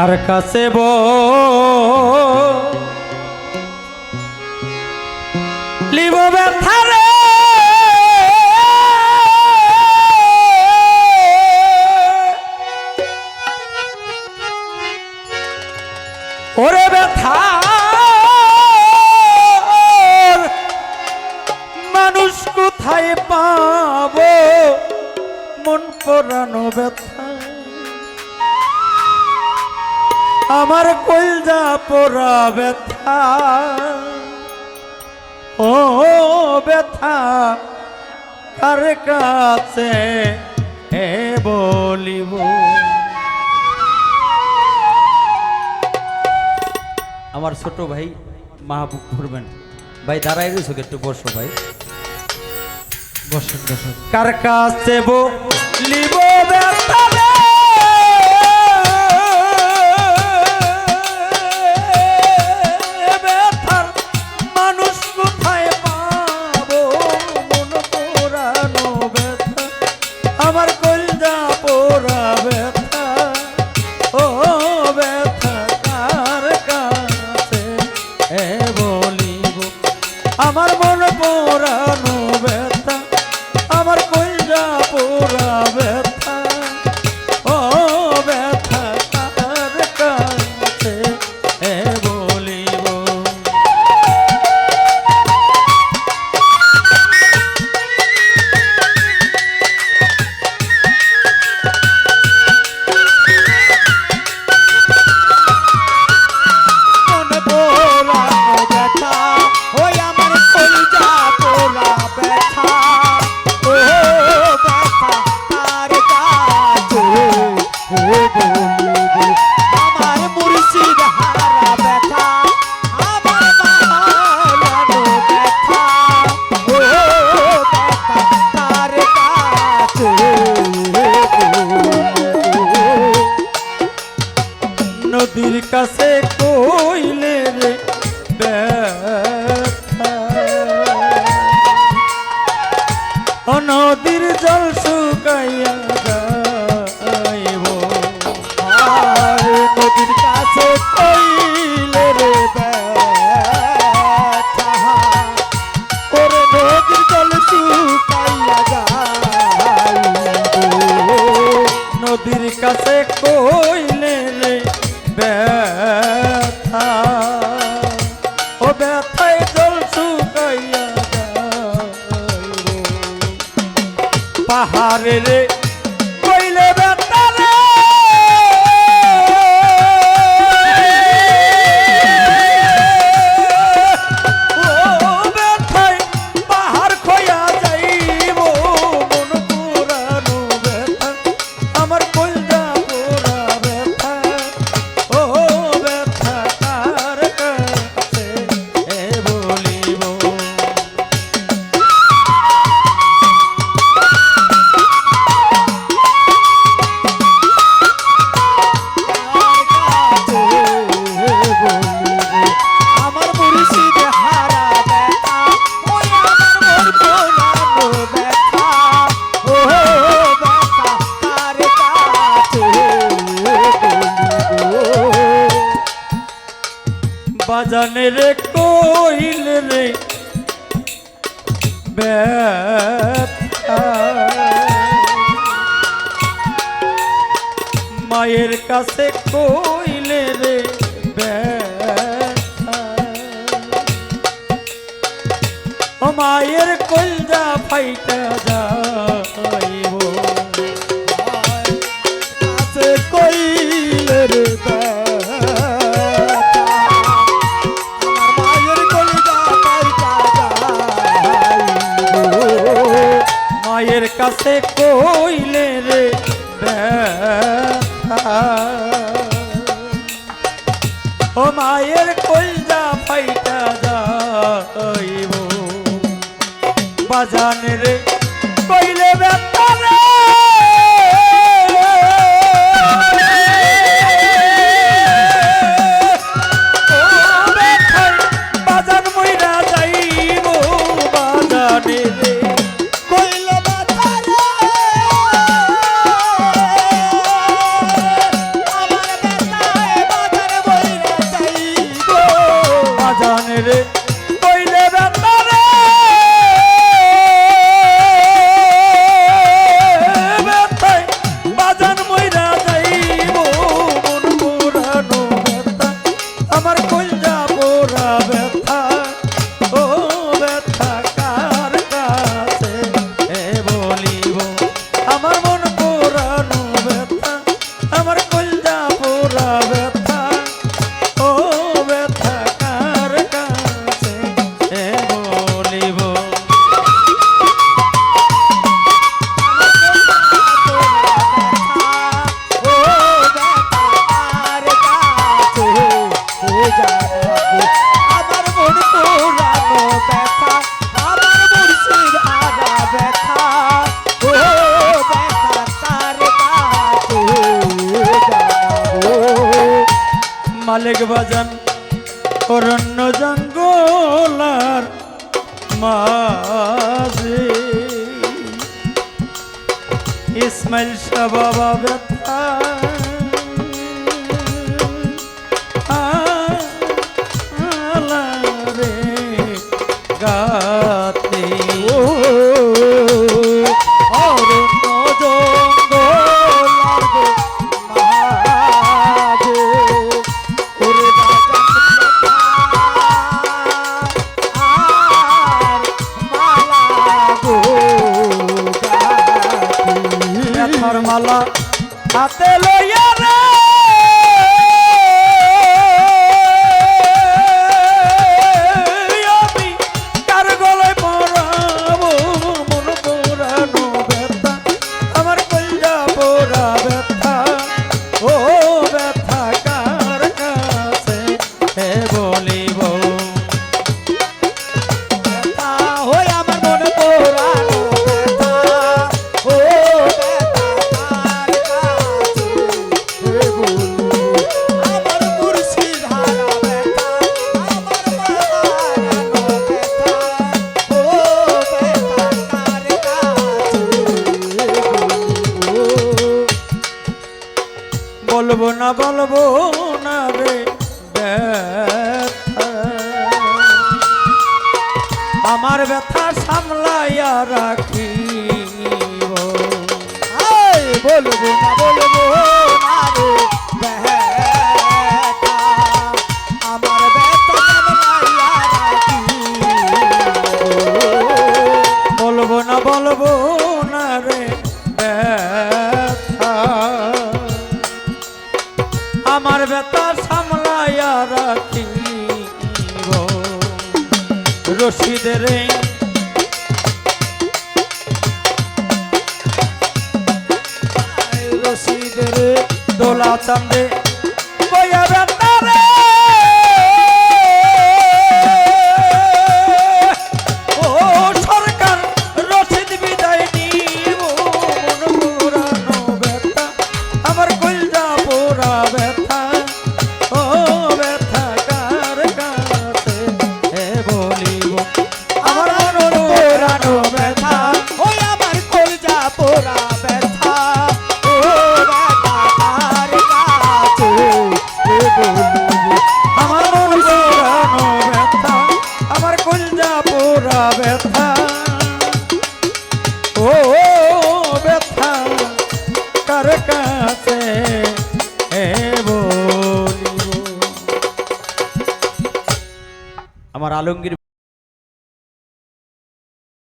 কার কাছে ব ওরে ব্যথা। মানুষ কোথায় পাব? মন পড়ানো ব্যথা। আমার কলজা পোড়া ব্যথা। ও ব্যথা কার কাছে হে বলিব? আমার ছোট ভাই মাহবুব ঘুরবেন। ভাই দাঁড়াই রয়েছো একটু বসো ভাই। বসেন বসেন। কার কাছে বলিব ব্যথা love it. 哎。পাহাড় রে। বাজানে রে কইল রে মায়ের কাছে কইলে রে মায়ের কলজা ফাইটা যায়। মায়ের কাছে কইলে রে ও মায়ের কলজা ফাইটা যাইব। বাজান রে কইলে ব্যথা। মালিক বাজান অরণ্য জঙ্গলার মাঝে। ইসমাইল শাহ ব্যথা। রে গা। বলব না রে আমার ব্যথা সামলাইয়া রাখি বলব না। মুর্শিদের রশিদের দোলা চান্দে বয়া বেন্দারে মোরা ব্যথা। ও ব্যথা কার কাছে আমার আলমগীর